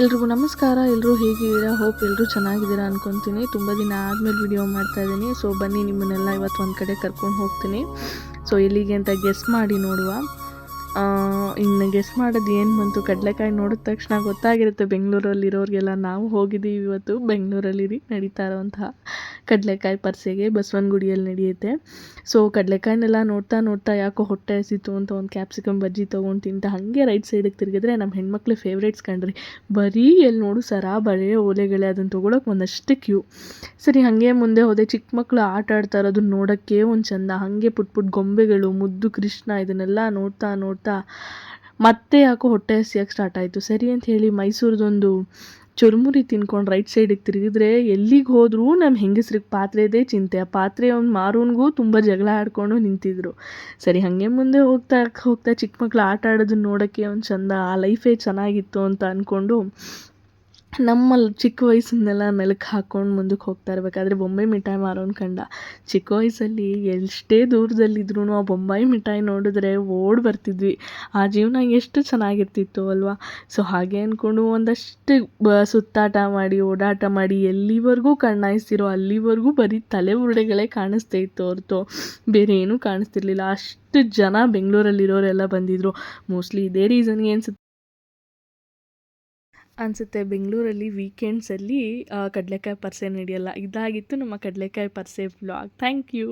ಎಲ್ರಿಗೂ ನಮಸ್ಕಾರ ಎಲ್ಲರೂ ಹೇಗಿದ್ದೀರಾ? ಹೋಪ್ ಎಲ್ಲರೂ ಚೆನ್ನಾಗಿದ್ದೀರಾ ಅನ್ಕೊತೀನಿ. ತುಂಬ ದಿನ ಆದಮೇಲೆ ವಿಡಿಯೋ ಮಾಡ್ತಾ ಇದ್ದೀನಿ. ಸೊ ಬನ್ನಿ, ನಿಮ್ಮನ್ನೆಲ್ಲ ಇವತ್ತು ಒಂದು ಕಡೆ ಕರ್ಕೊಂಡು ಹೋಗ್ತೀನಿ. ಸೊ ಎಲ್ಲಿಗೆ ಅಂತ ಗೆಸ್ ಮಾಡಿ ನೋಡುವ. ಇನ್ನು ಗೆಸ್ ಮಾಡೋದು ಏನು ಬಂತು? ಕಡಲೆಕಾಯಿ ನೋಡಿದ ತಕ್ಷಣ ಗೊತ್ತಾಗಿರುತ್ತೆ. ಬೆಂಗಳೂರಲ್ಲಿರೋರಿಗೆಲ್ಲ ನಾವು ಹೋಗಿದ್ದೀವಿ ಇವತ್ತು. ಬೆಂಗಳೂರಲ್ಲಿ ರೀ ನಡೀತಾ ಇರೋವಂತಹ ಕಡಲೆಕಾಯಿ ಪರ್ಸೆಗೆ ಬಸವನಗುಡಿಯಲ್ಲಿ ನಡೆಯುತ್ತೆ. ಸೊ ಕಡಲೆಕಾಯಿನೆಲ್ಲ ನೋಡ್ತಾ ನೋಡ್ತಾ ಯಾಕೋ ಹೊಟ್ಟೆ ಹಸಿತು ಅಂತ ಒಂದು ಕ್ಯಾಪ್ಸಿಕಮ್ ಬಜ್ಜಿ ತೊಗೊಂಡು ತಿಂತ ಹಾಗೆ ರೈಟ್ ಸೈಡಿಗೆ ತಿರುಗಿದ್ರೆ ನಮ್ಮ ಹೆಣ್ಮಕ್ಳು ಫೇವ್ರೇಟ್ಸ್ ಕಂಡ್ರಿ ಬರೀ ಎಲ್ಲಿ ನೋಡು ಸರಾ ಬಳೆ ಓಲೆಗಳೇ ಅದನ್ನು ತೊಗೊಳಕ್ಕೆ ಒಂದಷ್ಟು ಕ್ಯೂ ಸರಿ, ಹಾಗೆ ಮುಂದೆ ಹೋದೆ. ಚಿಕ್ಕ ಮಕ್ಕಳು ಆಟ ಆಡ್ತಾ ಇರೋದನ್ನ ನೋಡೋಕ್ಕೆ ಒಂದು ಚಂದ. ಹಾಗೆ ಪುಟ್ ಪುಟ್ ಗೊಂಬೆಗಳು, ಮುದ್ದು ಕೃಷ್ಣ ಇದನ್ನೆಲ್ಲ ನೋಡ್ತಾ ನೋಡ್ತಾ ಮತ್ತೆ ಯಾಕೋ ಹೊಟ್ಟೆ ಹಸಿಯಕ್ಕೆ ಸ್ಟಾರ್ಟ್ ಆಯಿತು. ಸರಿ ಅಂತ ಹೇಳಿ ಮೈಸೂರದೊಂದು ಚುರುಮುರಿ ತಿನ್ಕೊಂಡು ರೈಟ್ ಸೈಡಿಗೆ ತಿರುಗಿದ್ರೆ ಎಲ್ಲಿಗೆ ಹೋದರೂ ನಮ್ಮ ಹೆಂಗಸ್ರಿಗೆ ಪಾತ್ರೆದೇ ಚಿಂತೆ. ಆ ಪಾತ್ರೆ ಅವ್ನು ಮಾರೋನ್ಗೂ ತುಂಬ ಜಗಳ ಆಡ್ಕೊಂಡು ನಿಂತಿದ್ರು. ಸರಿ, ಹಾಗೆ ಮುಂದೆ ಹೋಗ್ತಾ ಹೋಗ್ತಾ ಚಿಕ್ಕ ಮಕ್ಳು ಆಟ ಆಡೋದನ್ನ ನೋಡೋಕ್ಕೆ ಒಂದು ಚಂದ, ಆ ಲೈಫೇ ಚೆನ್ನಾಗಿತ್ತು ಅಂತ ಅಂದ್ಕೊಂಡು ನಮ್ಮಲ್ಲಿ ಚಿಕ್ಕ ವಯಸ್ಸನ್ನೆಲ್ಲ ನೆಲಕ್ಕೆ ಹಾಕ್ಕೊಂಡು ಮುಂದಕ್ಕೆ ಹೋಗ್ತಾ ಇರಬೇಕಾದ್ರೆ ಬೊಂಬೆ ಮಿಠಾಯಿ ಮಾರೋನ್ ಕಂಡ. ಚಿಕ್ಕ ವಯಸ್ಸಲ್ಲಿ ಎಷ್ಟೇ ದೂರದಲ್ಲಿದ್ರೂ ಆ ಬೊಂಬಾಯಿ ಮಿಠಾಯಿ ನೋಡಿದ್ರೆ ಓಡಿ ಬರ್ತಿದ್ವಿ. ಆ ಜೀವನ ಎಷ್ಟು ಚೆನ್ನಾಗಿರ್ತಿತ್ತು ಅಲ್ವಾ? ಸೊ ಹಾಗೆ ಅಂದ್ಕೊಂಡು ಒಂದಷ್ಟು ಬ ಸುತ್ತಾಟ ಮಾಡಿ, ಓಡಾಟ ಮಾಡಿ ಎಲ್ಲಿವರೆಗೂ ಕಣ್ಣಾಯಿಸ್ತಿರೋ, ಅಲ್ಲಿವರೆಗೂ ಬರೀ ತಲೆ ಬುರುಡೆಗಳೇ ಕಾಣಿಸ್ತಾ ಇತ್ತು ಹೊರತು. ಬೇರೆ ಏನೂ ಕಾಣಿಸ್ತಿರ್ಲಿಲ್ಲ. ಅಷ್ಟು ಜನ ಬೆಂಗಳೂರಲ್ಲಿರೋರೆಲ್ಲ ಬಂದಿದ್ದರು ಮೋಸ್ಟ್ಲಿ ಇದೇ ರೀಸನ್ಗೆ ಅನ್ಸುತ್ತೆ. ಅನಿಸುತ್ತೆ. ಬೆಂಗಳೂರಲ್ಲಿ ವೀಕೆಂಡ್ಸಲ್ಲಿ ಕಡಲೆಕಾಯಿ ಪರಿಸೆ ನಡೆಯಲ್ಲ ಇದಾಗಿತ್ತು ನಮ್ಮ ಕಡಲೆಕಾಯಿ ಪರಿಸೆ ಬ್ಲಾಗ್ ಥ್ಯಾಂಕ್ ಯು